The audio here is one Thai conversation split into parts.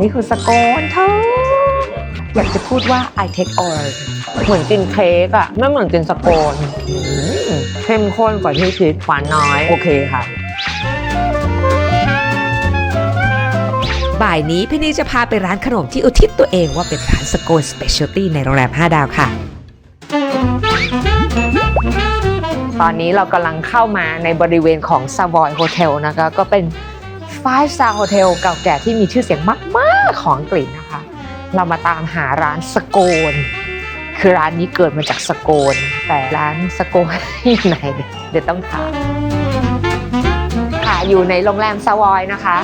นี่คือสโคนเธออยากจะพูดว่า I take all เหมือนกินเค้กอะไม่เหมือนกินสโคนอืมเข้มข้นกว่าที่คิดหวานน้อย โอเคค่ะ บ่ายนี้พี่นี่จะพาไปร้านขนมที่อุทิศตัวเองว่าเป็นร้านสโกนสเปเชียลตี้ในโรงแรม 5 ดาวค่ะ ตอนนี้เรากำลังเข้ามาในบริเวณของ Savoy Hotel นะคะ ก็เป็น 5 star hotel เก่าแก่ที่มีชื่อเสียงมากๆ ของอังกฤษนะคะ เรามาตามหาร้านสโกน คือร้านนี้เกิดมาจากสโกน แต่ร้านสโกนที่ไหนเดี๋ยวต้องถามค่ะอยู่ในโรงแรม Savoy นะคะ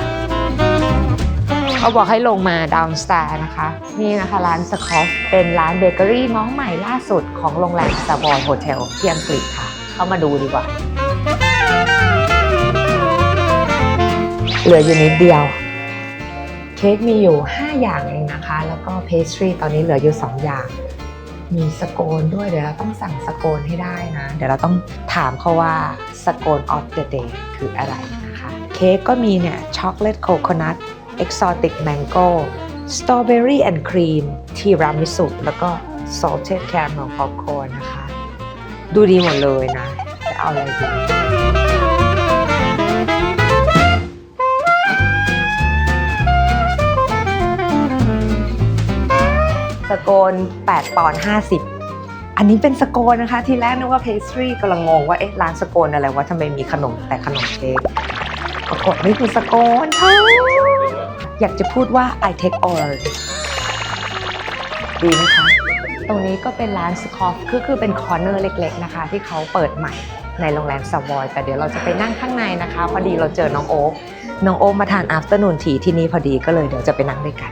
เขาบอกให้ลงมาดาวน์สตาร์นะคะ นี่นะคะร้านสคอฟเป็นร้านเบเกอรี่น้องใหม่ล่าสุดของโรงแรมสบอยโฮเทลที่อังกฤษค่ะ เข้ามาดูดีกว่า เหลืออยู่นิดเดียว เค้กมีอยู่ 5 อย่างเองนะคะ แล้วก็เพสทรีตอนนี้เหลืออยู่ 2 อย่าง มีสโคนด้วยเดี๋ยวเราต้องสั่งสโคนให้ได้นะ เดี๋ยวเราต้องถามเขาว่าสโคนออฟเดอะเดย์คืออะไรนะคะ เค้กก็มีเนี่ยช็อกโกแลตโคโคนัท Exotic Mango Strawberry and Cream Tiramisu แล้วก็ Salted Caramel Popcorn นะคะ ดูดีหมดเลยนะ จะเอาอะไรดี สโกน8ปอนด์50 อันนี้เป็นสโกนนะคะ ทีแรกนึกว่าเพสทรีกำลังงงว่าเอ๊ะร้านสโกนอะไรวะทำไมมีขนมแต่ขนมเค้กปรากฏนี่คือสโกนเธออยากจะพูดว่า I take all ดีไหมคะ ตรงนี้ก็เป็นร้านสคอฟคือคือเป็นคอร์เนอร์เล็ก ๆนะคะ ที่เขาเปิดใหม่ในโรงแรมสวอยแต่เดี๋ยวเราจะไปนั่งข้างในนะคะ พอดีเราเจอน้องโอ๊คน้องโอ๊คมาทานอัฟเตอร์นูนทีที่นี่พอดีก็เลยเดี๋ยวจะไปนั่งด้วยกัน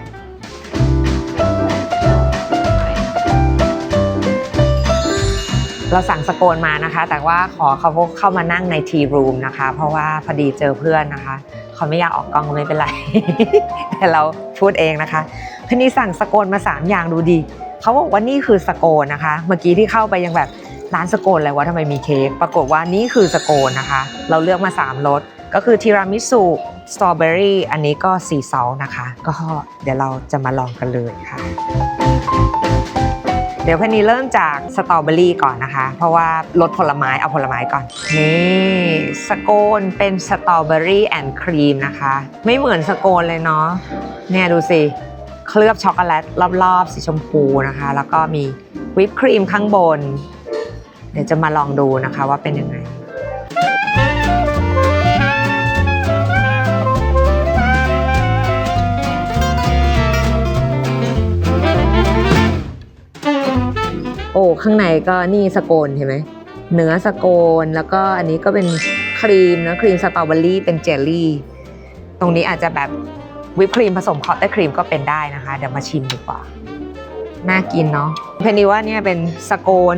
เราสั่งสโกนมานะคะ แต่ว่าขอเขาเข้ามานั่งในทีรูมนะคะ เพราะว่าพอดีเจอเพื่อนนะคะเขาไม่อยากออกกล้องก็ไม่เป็นไร แต่เราพูดเองนะคะพนี่สั่งสโกนมา 3 อย่างดูดี เขาบอกว่านี่คือสโกนนะคะ เมื่อกี้ที่เข้าไปยังแบบร้านสโกนอะไรวะทำไมมีเค้กปรากฏว่านี่คือสโกนนะคะ เราเลือกมา 3รสก็คือทีรามิสุสตรอเบอรี่อันนี้ก็สีเซานะคะ ก็เดี๋ยวเราจะมาลองกันเลยค่ะ ดี๋ยวพันนี้เริ่มจากสตรอเบอรี่ก่อนนะคะ เพราะว่ารสผลไม้เอาผลไม้ก่อน นี่สโกนเป็นสตรอเบอรี่แอนด์ครีมนะคะ ไม่เหมือนสโกนเลยเนาะเนี่ยดูสิ เคลือบช็อกโกแลตรอบๆ สีชมพูนะคะ แล้วก็มีวิปครีมข้างบน เดี๋ยวจะมาลองดูนะคะว่าเป็นยังไง โอ้ข้างในก็นี่สโกนเห็นไหมเนื้อสโกนแล้วก็อันนี้ก็เป็นครีมนะครีมสตรอเบอรี่เป็นเจลลี่ ตรงนี้อาจจะแบบวิปครีมผสมคอตเตอร์ครีมก็เป็นได้นะคะ เดี๋ยวมาชิมดีกว่า น่ากินเนาะเพนนีว่าเนี่ยเป็นสโกน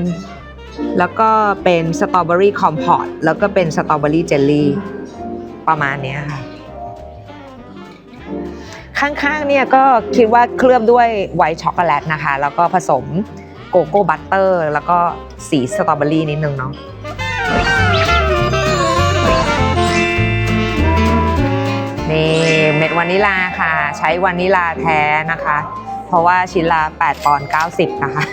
แล้วก็เป็นสตรอเบอรี่คอมพอตแล้วก็เป็นสตรอเบอรี่เจลลี่ประมาณนี้ค่ะ ข้างๆเนี่ยก็คิดว่าเคลือบด้วยไวท์ช็อกโกแลตนะคะ แล้วก็ผสม โกโก้บัตเตอร์ แล้วก็สีสตรอเบอรี่นิดนึงเนาะนี่เม็ดวานิลาค่ะ ใช้วานิลาแท้นะคะ เพราะว่าชิ้นละ8ปอนด์90 นะคะ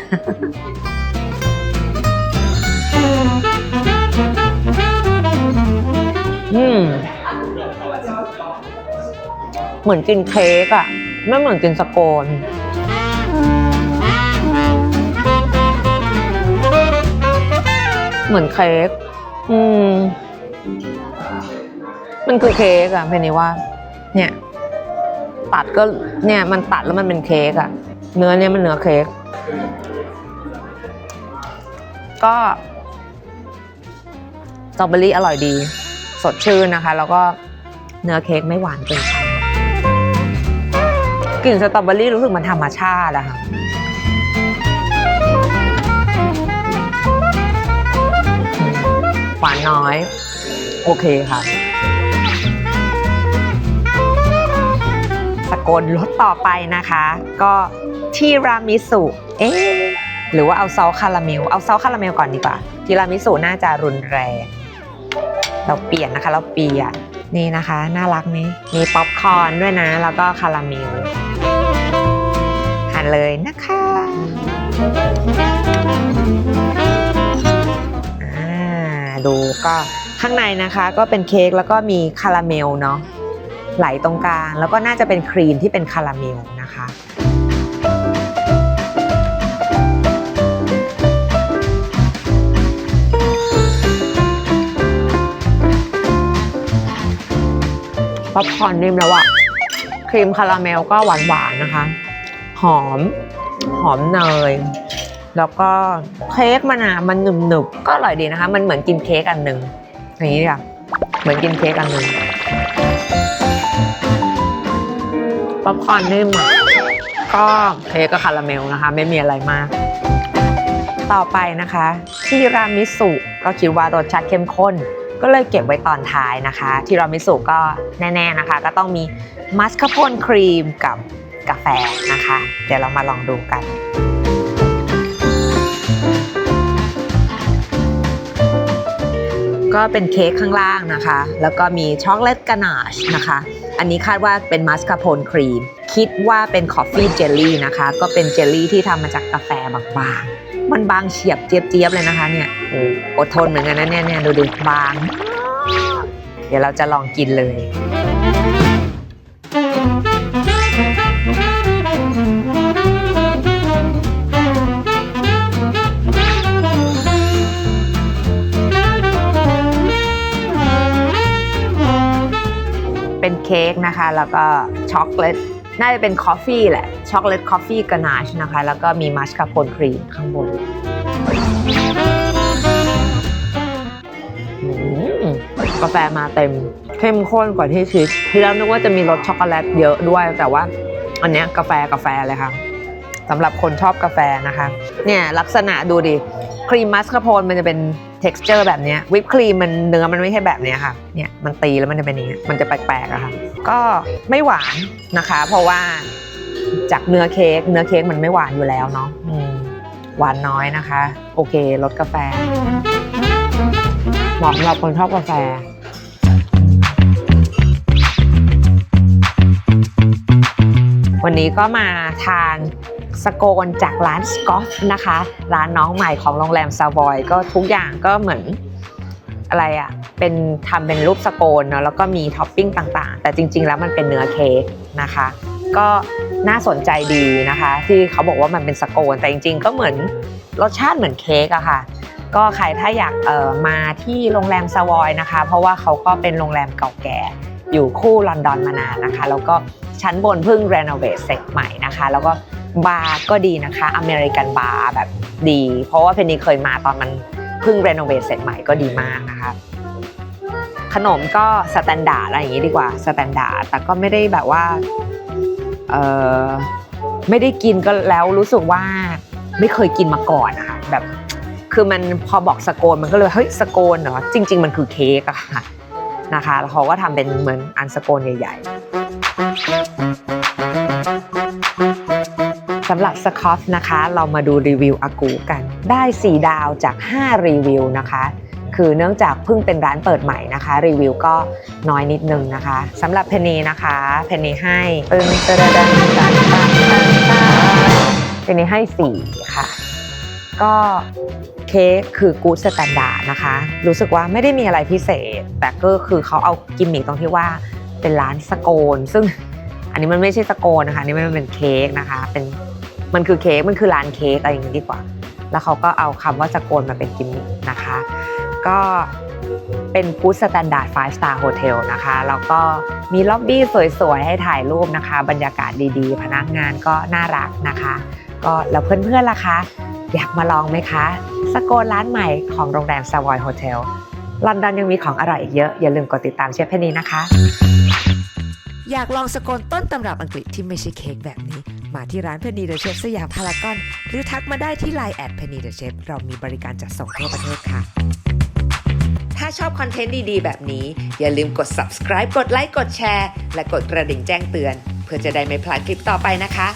อืมเหมือนกินเค้กอะไม่เหมือนกินสโกน เหมือนเค้กอืม มันคือเค้กอะเพนนี่ว่า เนี่ย ตัดก็เนี่ยมันตัดแล้วมันเป็นเค้กอะเนื้อเนี่ยมันเนื้อเค้กก็สตรอเบอรี่อร่อยดี สดชื่นนะคะ แล้วก็เนื้อเค้กไม่หวานเกินไปกลิ่นสตรอเบอรี่รู้สึกมันธรรมชาติอะค่ะ หวานน้อย โอเคค่ะสกลรสต่อไปนะคะ ก็ทีรามิสุเอ๊ะหรือว่าเอาซอสคาราเมล เอาซอสคาราเมลก่อนดีกว่า ทีรามิสุน่าจะรุนแรง เราเปลี่ยนนะคะ เราเปลี่ยน นี่นะคะ น่ารักนี้มีป๊อปคอร์นด้วยนะ แล้วก็คาราเมลหั่นเลยนะคะ ดูก็ข้างในนะคะก็เป็นเค้กแล้วก็มีคาราเมลเนาะไหลตรงกลางแล้วก็น่าจะเป็นครีมที่เป็นคาราเมลนะคะป๊อปคอร์นนิ่มแล้วอะครีมคาราเมลก็หวานๆนะคะ หอม หอมเนย แล้วก็เค้กมันอะมันหนึบๆก็อร่อยดีนะคะ มันเหมือนกินเค้กอันหนึ่งอย่างนี้ค่ะเหมือนกินเค้กอันหนึ่งป๊อปคอร์นนิ่มอะก็เค้กกับคาราเมลนะคะ ไม่มีอะไรมาก ต่อไปนะคะทีรามิสุก็คิดว่ารสชาติเข้มข้น ก็เลยเก็บไว้ตอนท้ายนะคะทีรามิสุก็แน่ ๆนะคะ ก็ต้องมีมัสคาโพนครีมกับกาแฟนะคะ เดี๋ยวเรามาลองดูกัน ก็เป็นเค้กข้างล่างนะคะ แล้วก็มีช็อกโกแลตกานาชนะคะ อันนี้คาดว่าเป็นมัสคาโพนครีม คิดว่าเป็นคอฟฟี่เจลลี่นะคะ ก็เป็นเจลลี่ที่ทำมาจากกาแฟบางๆ มันบางเฉียบเจี๊ยบๆเลยนะคะเนี่ยโอ้อดทนเหมือนกันนะเนี่ยเนี่ยดูดิบาง เดี๋ยวเราจะลองกินเลย เค้กนะคะ แล้วก็ช็อกโกแลตน่าจะเป็นคอฟฟี่แหละ ช็อกโกแลตคอฟฟี่กานาชนะคะ แล้วก็มีมัสคาโพนครีมข้างบนกาแฟมาเต็มเข้มข้นกว่าที่คิดที่แล้วนึกว่าจะมีรสช็อกโกแลตเยอะด้วย แต่ว่าอันเนี้ยกาแฟกาแฟเลยค่ะสำหรับคนชอบกาแฟนะคะ เนี่ยลักษณะดูดิ ครีมมัสคาโพนมันจะเป็น texture แบบนี้วิปครีมมันเนื้อมันไม่ใช่แบบนี้ค่ะเนี่ยมันตีแล้วมันจะเป็นอย่างเงี้มันจะแปลกๆอะค่ะก็ไม่หวานนะคะ เพราะว่าจากเนื้อเค้กเนื้อเค้กมันไม่หวานอยู่แล้วเนาะหวานน้อยนะคะ โอเครสกาแฟเหมาะสำหรับคนชอบกาแฟวันนี้ก็มาทาน สโกนจากร้านสกอฟนะคะ ร้านน้องใหม่ของโรงแรมซาวอย ก็ทุกอย่างก็เหมือนอะไรอะ่ะ เป็นทำเป็นรูปสโกนเนาะแล้วก็มีท็อปปิ้งต่างๆ แต่จริง ๆ แล้วมันเป็นเนื้อเค้กนะคะ ก็น่าสนใจดีนะคะ ที่เขาบอกว่ามันเป็นสโกน แต่จริง ๆ ก็เหมือนรสชาติเหมือนเค้กอะค่ะ ก็ใครถ้าอยากเอ่อมาที่โรงแรมซาวอยนะคะ เพราะว่าเขาก็เป็นโรงแรมเก่าแก่อยู่คู่ลอนดอนมานานนะคะ แล้วก็ชั้นบนเพิ่งรีโนเวทเสร็จใหม่นะคะ แล้วก็ บาร์ก็ดีนะคะ อเมริกันบาร์แบบดี เพราะว่าเพนนีเคยมาตอนมันเพิ่งรีโนเวทเสร็จใหม่ก็ดีมากนะคะขนมก็สแตนดาร์ดอะไรอย่างนี้ดีกว่าสแตนดาร์ดแต่ก็ไม่ได้แบบว่าเออไม่ได้กินก็แล้วรู้สึกว่าไม่เคยกินมาก่อนนะคะแบบคือมันพอบอกสโกนมันก็เลยเฮ้ยสโกนเหรอจริง ๆ มันคือเค้กอะค่ะนะคะแล้วเขาก็ทำเป็นเหมือนอันสโกนใหญ่ ๆ สำหรับสคอฟนะคะ เรามาดูรีวิวอากูกัน ได้ 4 ดาวจาก 5 รีวิวนะคะ คือเนื่องจากเพิ่งเป็นร้านเปิดใหม่นะคะ รีวิวก็น้อยนิดนึงนะคะสำหรับเพนนีนะคะ เพนนีให้ปึ้งตะดะดันตันตันตันตันเพนนีให้ 4 ค่ะ ก็เค้กคือกู๊ดสแตนดาร์ดนะคะ รู้สึกว่าไม่ได้มีอะไรพิเศษ แต่ก็คือเขาเอากิมมิคตรงที่ว่าเป็นร้านสโกน ซึ่งอันนี้มันไม่ใช่สโกนนะคะนี่มันเป็นเค้กนะคะ เป็น มันคือเค้กมันคือร้านเค้กอะไรอย่างนี้ดีกว่า แล้วเขาก็เอาคำว่าสโกนมาเป็นกิมมิคนะคะ ก็เป็นกู๊ดสแตนดาร์ด5 star hotel นะคะ แล้วก็มีล็อบบี้สวยๆ ให้ถ่ายรูปนะคะ บรรยากาศดีๆ พนักงานก็น่ารักนะคะ ก็แล้วเพื่อนๆล่ะคะ อยากมาลองไหมคะ สโกนร้านใหม่ของโรงแรม Savoy Hotel ลอนดอนยังมีของอร่อยอีกเยอะ อย่าลืมกดติดตามเชฟเพนนีนะคะ อยากลองสโกนต้นตำรับอังกฤษที่ไม่ใช่เค้กแบบนี้ มาที่ร้านเพนนีเดอะเชฟสยามพารากอน หรือทักมาได้ที่ Line แอดเพนนีเดอะเชฟเรามีบริการจัดส่งทั่วประเทศค่ะ ถ้าชอบคอนเทนต์ดีๆ แบบนี้ อย่าลืมกด subscribe กดไลค์กดแชร์ และกดกระดิ่งแจ้งเตือน เพื่อจะได้ไม่พลาดคลิปต่อไปนะคะ